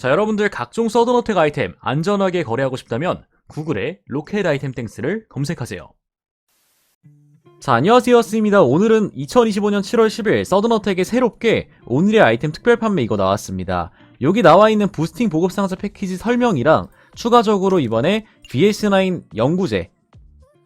자, 여러분들 각종 서든어택 아이템 안전하게 거래하고 싶다면 구글에 로켓 아이템 땡스를 검색하세요. 자, 안녕하세요. 스입니다. 오늘은 2025년 7월 10일 서든어택에 새롭게 오늘의 아이템 특별 판매 이거 나왔습니다. 여기 나와 있는 부스팅 보급 상자 패키지 설명이랑 추가적으로 이번에 VS9 연구제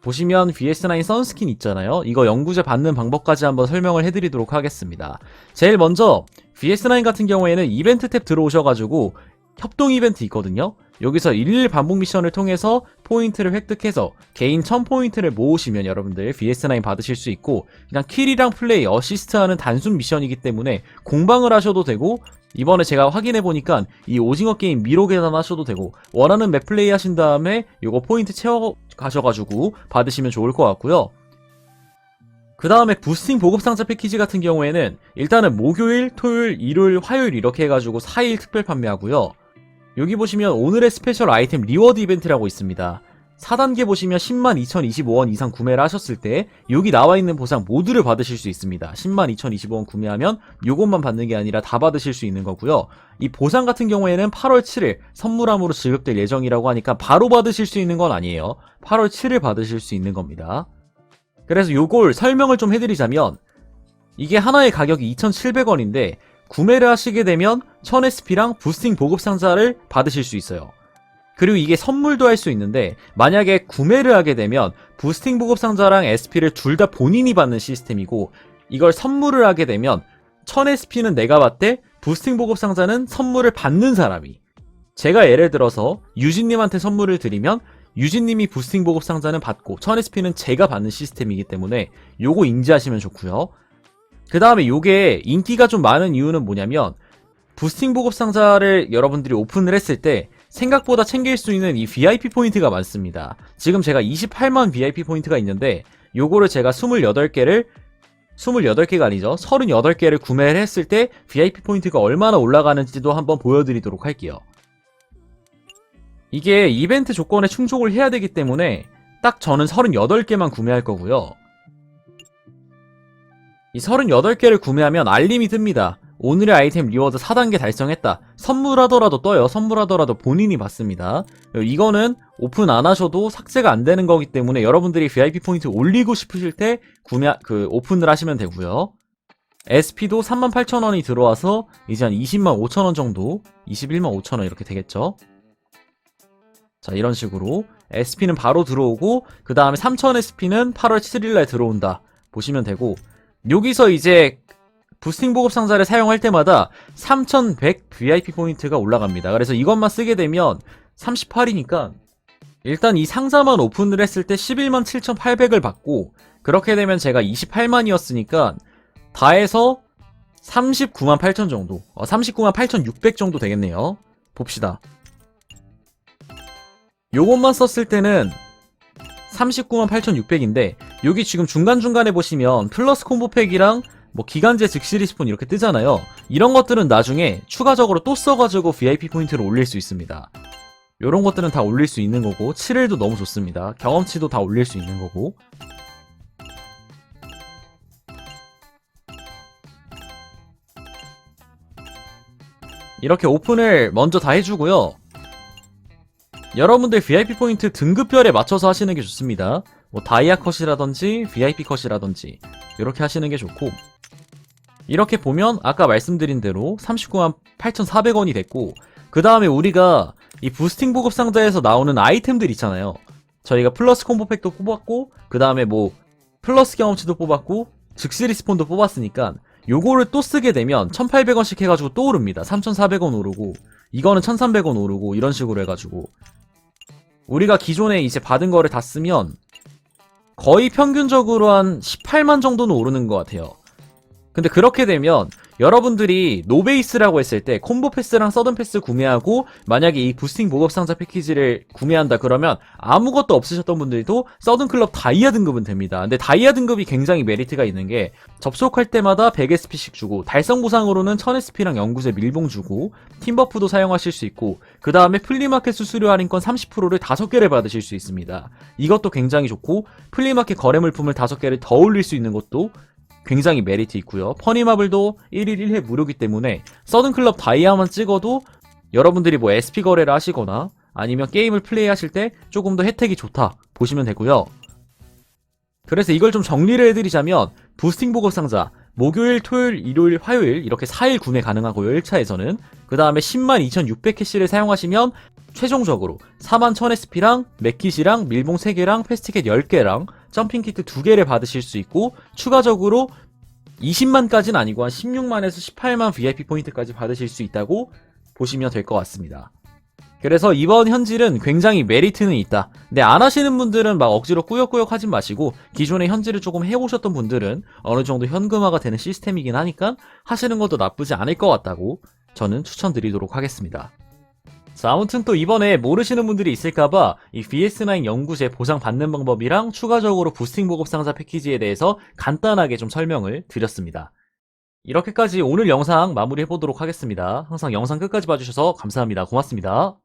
보시면 VS9 선스킨 있잖아요. 이거 연구제 받는 방법까지 한번 설명을 해드리도록 하겠습니다. 제일 먼저 VS9 같은 경우에는 이벤트 탭 들어오셔가지고 협동 이벤트 있거든요. 여기서 일일 반복 미션을 통해서 포인트를 획득해서 개인 1000포인트를 모으시면 여러분들 VS9 받으실 수 있고 그냥 킬이랑 플레이, 어시스트하는 단순 미션이기 때문에 공방을 하셔도 되고 이번에 제가 확인해 보니까 이 오징어 게임 미로 계산 하셔도 되고 원하는 맵 플레이 하신 다음에 요거 포인트 채워 가셔가지고 받으시면 좋을 것 같고요. 그 다음에 부스팅 보급 상자 패키지 같은 경우에는 일단은 목요일, 토요일, 일요일, 화요일 이렇게 해가지고 4일 특별 판매하고요. 여기 보시면 오늘의 스페셜 아이템 리워드 이벤트라고 있습니다. 4단계 보시면 10만 2025원 이상 구매를 하셨을 때 여기 나와 있는 보상 모두를 받으실 수 있습니다. 10만 2025원 구매하면 요것만 받는 게 아니라 다 받으실 수 있는 거고요. 이 보상 같은 경우에는 8월 7일 선물함으로 지급될 예정이라고 하니까 바로 받으실 수 있는 건 아니에요. 8월 7일 받으실 수 있는 겁니다. 그래서 요걸 설명을 좀 해드리자면 이게 하나의 가격이 2,700원인데 구매를 하시게 되면 1000SP랑 부스팅 보급 상자를 받으실 수 있어요. 그리고 이게 선물도 할 수 있는데 만약에 구매를 하게 되면 부스팅 보급 상자랑 SP를 둘 다 본인이 받는 시스템이고 이걸 선물을 하게 되면 1000SP는 내가 받되 부스팅 보급 상자는 선물을 받는 사람이 제가 예를 들어서 유진님한테 선물을 드리면 유진님이 부스팅 보급 상자는 받고 1000SP는 제가 받는 시스템이기 때문에 요거 인지하시면 좋고요. 그 다음에 요게 인기가 좀 많은 이유는 뭐냐면 부스팅 보급 상자를 여러분들이 오픈을 했을 때 생각보다 챙길 수 있는 이 VIP 포인트가 많습니다. 지금 제가 28만 VIP 포인트가 있는데 요거를 제가 28개를 28개가 아니죠. 38개를 구매를 했을 때 VIP 포인트가 얼마나 올라가는지도 한번 보여드리도록 할게요. 이게 이벤트 조건에 충족을 해야 되기 때문에 딱 저는 38개만 구매할 거고요. 이 38개를 구매하면 알림이 뜹니다. 오늘의 아이템 리워드 4단계 달성했다. 선물하더라도 떠요. 선물하더라도 본인이 받습니다. 이거는 오픈 안 하셔도 삭제가 안 되는 거기 때문에 여러분들이 VIP 포인트 올리고 싶으실 때 구매, 그, 오픈을 하시면 되고요. SP도 38,000원이 들어와서 이제 한 20만 5천원 정도, 21만 5천원 이렇게 되겠죠. 자, 이런 식으로 SP는 바로 들어오고, 그 다음에 3000 SP는 8월 7일날 들어온다. 보시면 되고, 여기서 이제 부스팅 보급 상자를 사용할 때마다 3100 VIP 포인트가 올라갑니다. 그래서 이것만 쓰게 되면 38이니까 일단 이 상자만 오픈을 했을 때 11만 7800을 받고 그렇게 되면 제가 28만이었으니까 다 해서 39만 8000 정도 어, 39만 8600 정도 되겠네요. 봅시다. 요것만 썼을 때는 39만 8600인데 여기 지금 중간중간에 보시면 플러스 콤보팩이랑 뭐 기간제 즉시 리스폰 이렇게 뜨잖아요. 이런 것들은 나중에 추가적으로 또 써가지고 VIP 포인트를 올릴 수 있습니다. 이런 것들은 다 올릴 수 있는 거고 7일도 너무 좋습니다. 경험치도 다 올릴 수 있는 거고 이렇게 오픈을 먼저 다 해주고요. 여러분들 VIP 포인트 등급별에 맞춰서 하시는 게 좋습니다. 뭐 다이아 컷이라든지 VIP 컷이라든지 이렇게 하시는 게 좋고 이렇게 보면 아까 말씀드린 대로 39만 8,400원이 됐고 그 다음에 우리가 이 부스팅 보급 상자에서 나오는 아이템들 있잖아요. 저희가 플러스 콤보팩도 뽑았고 그 다음에 뭐 플러스 경험치도 뽑았고 즉시 리스폰도 뽑았으니까 요거를 또 쓰게 되면 1800원씩 해가지고 또 오릅니다. 3400원 오르고 이거는 1300원 오르고 이런 식으로 해가지고 우리가 기존에 이제 받은 거를 다 쓰면 거의 평균적으로 한 18만 정도는 오르는 것 같아요. 근데 그렇게 되면 여러분들이 노베이스라고 했을 때 콤보 패스랑 서든 패스 구매하고 만약에 이 부스팅 보급 상자 패키지를 구매한다 그러면 아무것도 없으셨던 분들도 서든 클럽 다이아 등급은 됩니다. 근데 다이아 등급이 굉장히 메리트가 있는 게 접속할 때마다 100SP씩 주고 달성 보상으로는 1000SP랑 연구제 밀봉 주고 팀버프도 사용하실 수 있고 그 다음에 플리마켓 수수료 할인권 30%를 5개를 받으실 수 있습니다. 이것도 굉장히 좋고 플리마켓 거래 물품을 5개를 더 올릴 수 있는 것도 굉장히 메리트 있고요. 퍼니마블도 1일 1회 무료기 때문에 서든클럽 다이아만 찍어도 여러분들이 뭐 SP 거래를 하시거나 아니면 게임을 플레이하실 때 조금 더 혜택이 좋다 보시면 되고요. 그래서 이걸 좀 정리를 해드리자면 부스팅 보급 상자 목요일, 토요일, 일요일, 화요일 이렇게 4일 구매 가능하고요. 1차에서는 그 다음에 10만 2,600 캐시를 사용하시면 최종적으로 4만 1000SP랑 맥킷이랑 밀봉 3개랑 패스티켓 10개랑 점핑 키트 2개를 받으실 수 있고 추가적으로 20만까지는 아니고 한 16만에서 18만 VIP 포인트까지 받으실 수 있다고 보시면 될 것 같습니다. 그래서 이번 현질은 굉장히 메리트는 있다. 근데 안 하시는 분들은 막 억지로 꾸역꾸역 하진 마시고 기존에 현질을 조금 해오셨던 분들은 어느 정도 현금화가 되는 시스템이긴 하니까 하시는 것도 나쁘지 않을 것 같다고 저는 추천드리도록 하겠습니다. 자, 아무튼 또 이번에 모르시는 분들이 있을까봐 이 VS9 연구제 보상 받는 방법이랑 추가적으로 부스팅 보급 상자 패키지에 대해서 간단하게 좀 설명을 드렸습니다. 이렇게까지 오늘 영상 마무리해보도록 하겠습니다. 항상 영상 끝까지 봐주셔서 감사합니다. 고맙습니다.